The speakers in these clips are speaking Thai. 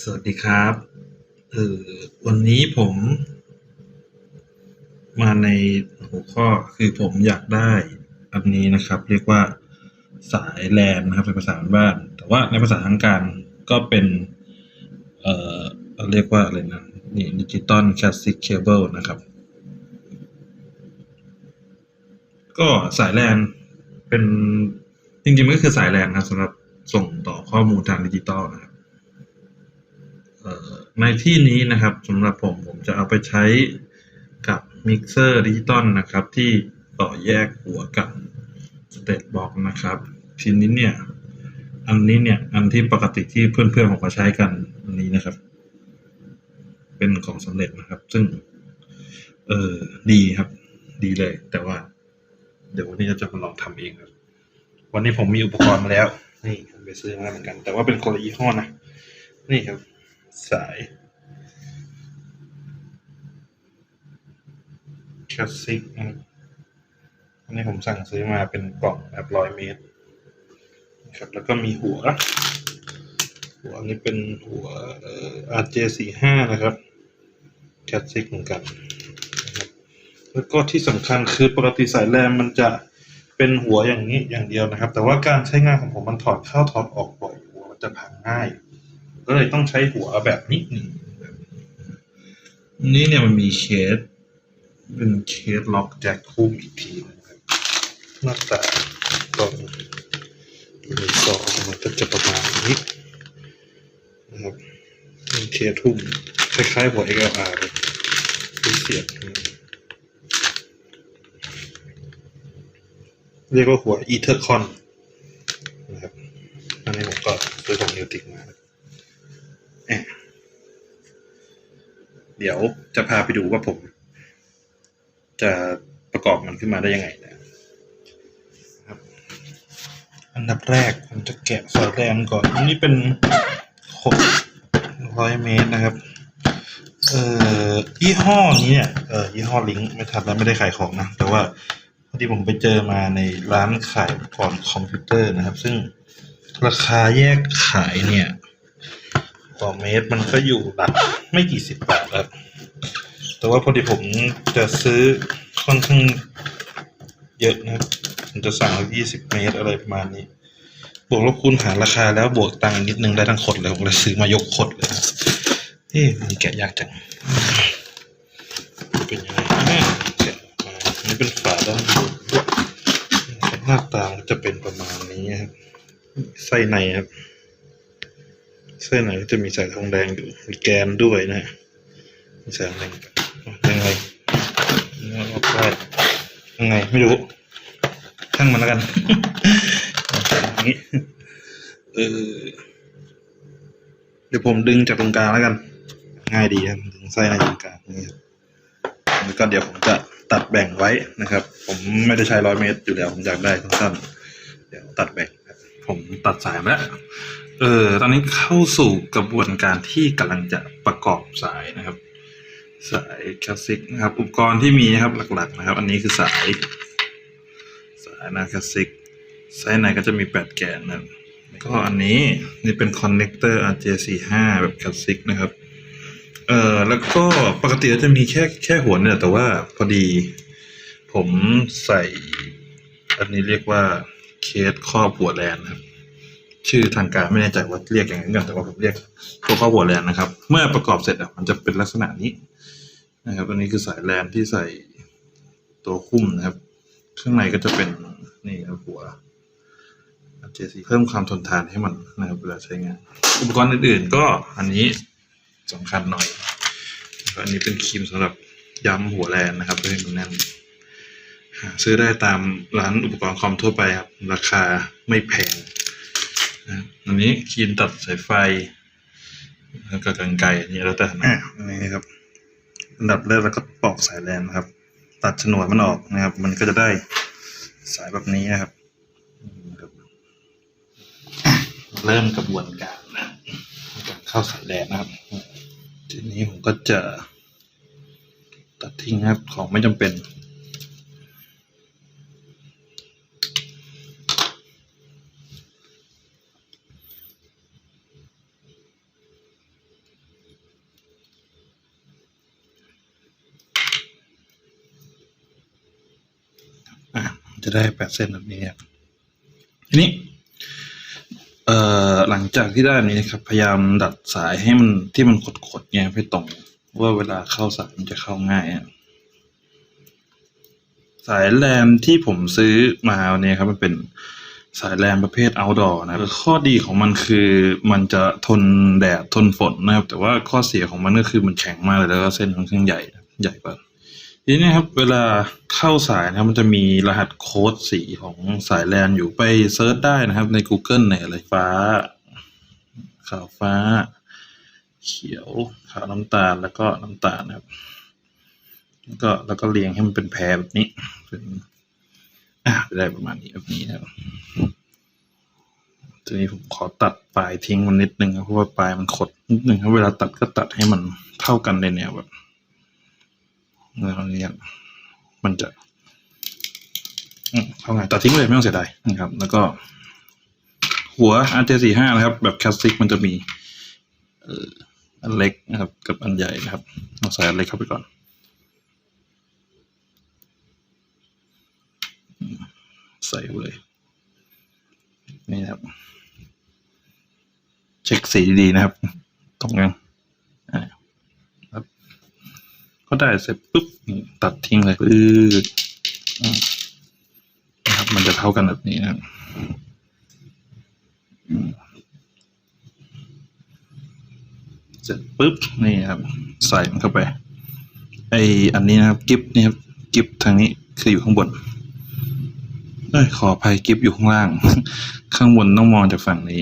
สวัสดีครับเออวันนี้ผมมาในหัวข้อคือผมอยากได้อันนี้นะครับ เรียกว่าสายแลนนะครับเป็นภาษาบ้าน แต่ว่าในภาษาทางการก็เป็น เอ่อเรียกว่าอะไรนะนี่ดิจิตอลคลาสสิกเคเบิลนะครับ ก็สายแลนเป็นจริงๆมันก็คือสายแลนครับสำหรับ ส่งต่อข้อมูลทางดิจิตอลนะครับในที่นี้นะครับสำหรับผมผมจะเอาไปใช้กับมิกเซอร์ดิจิตอลนะครับ ที่ต่อแยกหัวกับสเตตบ็อกนะครับ ทีนี้เนี่ย อันนี้เนี่ย อันที่ปกติที่เพื่อนๆผมมาใช้กันอันนี้นะครับ เป็นของสำเร็จนะครับ ซึ่ง เออดีครับ ดีเลย แต่ว่า เดี๋ยววันนี้เราจะมาลองทำเองครับ วันนี้ผมมีอุปกรณ์มาแล้ว นี่ผมไปซื้อมาเหมือนกัน แต่ว่าเป็นคนละยี่ห้อนะ นี่ครับ สายคลาสสิกนะคอันนี้ผมสั่งซื้อมาเป็นกล่องแบบร้อยเมตรครับ แล้วก็มีหัว หัวนี้เป็นหัวเอ่อ RJ45 นะครับคลาสสิกเหมือนกัน แล้วก็ที่สำคัญคือปกติสายแรมมันจะ เป็นหัวอย่างนี้อย่างเดียวนะครับ แต่ว่าการใช้งานของผมมันถอดเข้าถอดออกบ่อยหัวมันจะพังง่าย ก็เลยต้องใช้หัวแบบนี้นี่นี้เนี่ยมันมีเคส เป็นเคสล็อกแจ็คคู่อีกทีนะครับหน้าตาตอนอยู่ในซองมันก็จะประมาณนี้นะครับเป็นเคสทุ่มคล้ายๆหัว XLR เลยที่เสียบนะครับ เรียกว่าหัวอีเทอร์คอนนะครับอันนี้ผมก็ซื้อของนิวติกมาเดี๋ยวจะพาไปดูว่าผม จะประกอบมันขึ้นมาได้ยังไงนะครับ อันดับแรกผมจะแกะสายแรมก่อน อันนี้เป็นหกร้อยเมตรนะครับ เอ่อยี่ห้อนี้เนี่ย เอ่อยี่ห้อลิงไม่ทันแล้วไม่ได้ขายของนะ แต่ว่า พอดีผมไปเจอมาในร้านขายอุปกรณ์คอมพิวเตอร์นะครับ ซึ่งราคาแยกขายเนี่ย ต่อเมตรมันก็อยู่หลักไม่กี่สิบบาทครับแต่ว่าพอดีผมจะซื้อค่อนข้างเยอะนะครับผมจะสั่งยี่สิบเมตรอะไรประมาณนี้ บวกลบคูณหารราคาแล้วบวกตังค์นิดนึงได้ทั้งขดเลยผมเลยซื้อมายกขดเลยนะเอ๊ะมันแกะยากจังเป็นยังไงแม่แกะออกมาอันนี้เป็นฝาด้านบนหน้าตามันจะเป็นประมาณนี้ครับ ไส้ในครับไส้ในก็จะมีสายทองแดงอยู่มีแกนด้วยนะฮะมีสายทองแดงยังไงเอาไปยังไงไม่รู้ช่างมันแล้วกันอย่างนี้เออเดี๋ยวผมดึงจากตรงกลางแล้วกัน ง่ายดีครับดึงไส้ในตรงกลางนี่ครับแล้วก็เดี๋ยวผมจะตัดแบ่งไว้นะครับ ผมไม่ได้ใช้ร้อยเมตรอยู่แล้วผมอยากได้สั้นๆเดี๋ยวตัดแบ่ง ผมตัดสายมาแล้ว เออ ตอนนี้เข้าสู่กระบวนการที่กำลังจะประกอบสายนะครับ สายคลาสสิกนะครับ อุปกรณ์ที่มีนะครับหลักๆ นะครับ อันนี้คือสาย สายนะคลาสสิกไส้ในก็จะมีแปดแกนนะก็อันนี้นี่เป็นคอนเนคเตอร์ RJ45 แบบคลาสสิกนะครับ เอ่อแล้วก็ปกติจะมีแค่แค่หัวเนี่ยแต่ว่าพอดี ผมใส่ อันนี้เรียกว่า เคสครอบหัวแลนครับ ชื่อทางการไม่แน่ใจว่าเรียกอย่างนั้นกันแต่ว่าผมเรียกตัวครอบหัวแลนนะครับ เมื่อประกอบเสร็จอะมันจะเป็นลักษณะนี้นะครับอันนี้คือสายแลนที่ใส่ตัวคุ้มนะครับ ข้างในก็จะเป็นนี่ครับหัว RJC เพิ่มความทนทานให้มันนะครับเวลาใช้งาน อุปกรณ์อื่นๆ ก็อันนี้สำคัญหน่อยอันนี้เป็นครีมสำหรับย้ำหัวแลนนะครับเพื่อให้มันแน่น ซื้อได้ตามร้านอุปกรณ์คอมทั่วไปครับ ราคาไม่แพงนะอันนี้ครีมตัดสายไฟ แล้วก็กรรไกรอันนี้แล้วแต่นะอันนี้ครับ อันดับแรกเราก็ปอกสายแลนนะครับ ตัดฉนวนมันออกนะครับ มันก็จะได้สายแบบนี้นะครับนี่ครับเริ่มกระบวนการนะการเข้าสายแลนนะครับ ทีนี้ผมก็จะตัดทิ้งนะครับของไม่จำเป็นน จะได้แปดเส้นแบบนี้ครับทีนี้เอ่อหลังจากที่ได้นนี้นะครับ พยายามดัดสายให้มันที่มันขดๆเนี่ยให้ตรงว่าเวลาเข้าสายมันจะเข้าง่ายอะสายแลนที่ผมซื้อมาวันนี้ครับ มันเป็นสายแลนประเภท outdoor นะครับข้อดีของมันคือมันจะทนแดดทนฝนนะครับ แต่ว่าข้อเสียของมันก็คือมันแข็งมากเลยแล้วก็เส้นค่อนข้างใหญ่ ใหญ่กว่า ทีนี้ครับเวลาเข้าสายนะครับมันจะมีรหัสโค้ดสีของสายแลนอยู่ไปเซิร์ชได้นะครับ ใน Google ในอะไรฟ้า ขาวฟ้า เขียวขาวน้ำตาลแล้วก็น้ำตาลนะครับ แล้วก็แล้วก็เรียงให้มันเป็นแพรแบบนี้เป็นอ่าได้ประมาณนี้แบบนี้นะครับทีนี้ผมขอตัดปลายทิ้งมันนิดนึงครับเพราะว่าปลายมันขดนิดนึงครับเวลาตัดก็ตัดให้มันเท่ากันในแนวแบบ แนวนี้ครับมันจะเท่าไงตัดทิ้งเลยไม่ต้องเสียดายนะครับ แล้วก็ หัว RJ45 นะครับ แบบคลาสสิกมันจะมีอันเล็กนะครับ กับอันใหญ่นะครับเอาใส่อันเล็กเข้าไปก่อนใส่เลย นี่นะครับ เช็คสีดีๆนะครับ ตรงยังอ่าครับ ก็ ได้เสร็จปุ๊บตัดทิ้งเลยปื๊ดอืมนะครับ มันจะเท่ากันแบบนี้นะเสร็จปุ๊บนี่ครับ ใส่มันเข้าไปไออันนี้นะครับกิฟนี่ครับกิฟทางนี้คืออยู่ข้างบนเอ้ยขออภัยกิฟอยู่ข้างล่าง ข้างบนต้องมองจากฝั่งนี้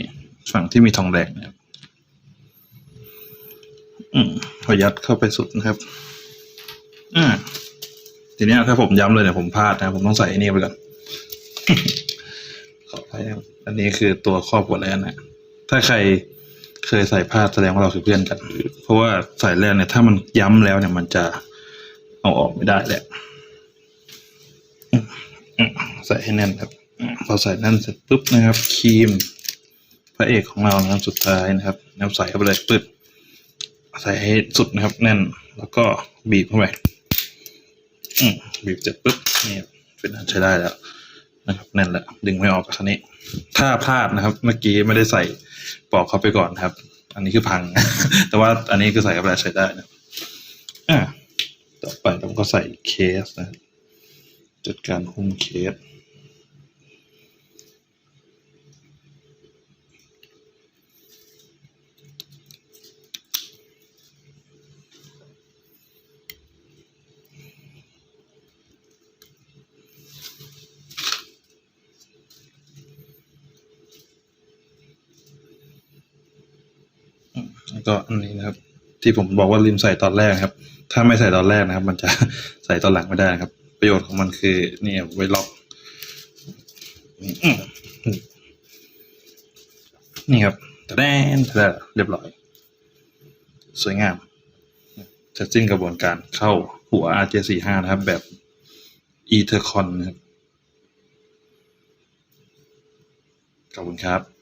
ฝั่งที่มีทองแดงนะครับอืมพอยัดเข้าไปสุดนะครับ อ่าทีนี้ถ้าผมย้ำเลยเนี่ยผมพลาดนะผมต้องใส่อ้นี่ไปก่อนขออภัยครับอันนี้คือตัวครอบหัวแลนนะถ้าใครเคยใส่พลาดแสดงว่าเราคือเพื่อนกัน เพราะว่าใส่แลนเนี่ยถ้ามันย้ำแล้วเนี่ยมันจะเอาออกไม่ได้แหละใส่ให้แน่นครับพอใส่แน่นเสร็จปุ๊บนะครับครีมพระเอกของเรานะครับสุดท้ายนะครับนำใส่เข้าไปเลยปึ๊ดใส่ให้สุดนะครับแน่น แล้วก็บีบเข้าไป บีบเสร็จปุ๊บนี่เป็นอันใช้ได้แล้วนะครับแน่นแล้วดึงไม่ออกกับคันนี้ ถ้าพลาดนะครับ เมื่อกี้ไม่ได้ใส่ปลอกเข้าไปก่อนครับ อันนี้คือพัง แต่ว่าอันนี้คือใส่เข้าไปแล้วใช้ได้นะอ่าต่อไปเราก็ใส่เคสนะจัดการหุ้มเคส ก็อันนี้นะครับ ที่ผมบอกว่าลืมใส่ตอนแรกครับ ถ้าไม่ใส่ตอนแรกนะครับ มันจะใส่ตอนหลังไม่ได้นะครับ ประโยชน์ของมันคือนี่ไว้ล็อกนี่ครับตะแดนตะแดนเรียบร้อย สวยงามเสร็จสิ้นกระบวนการเข้าหัว RJ45 นะครับ แบบ e t h e r c o n นะครับ ขอบคุณครับ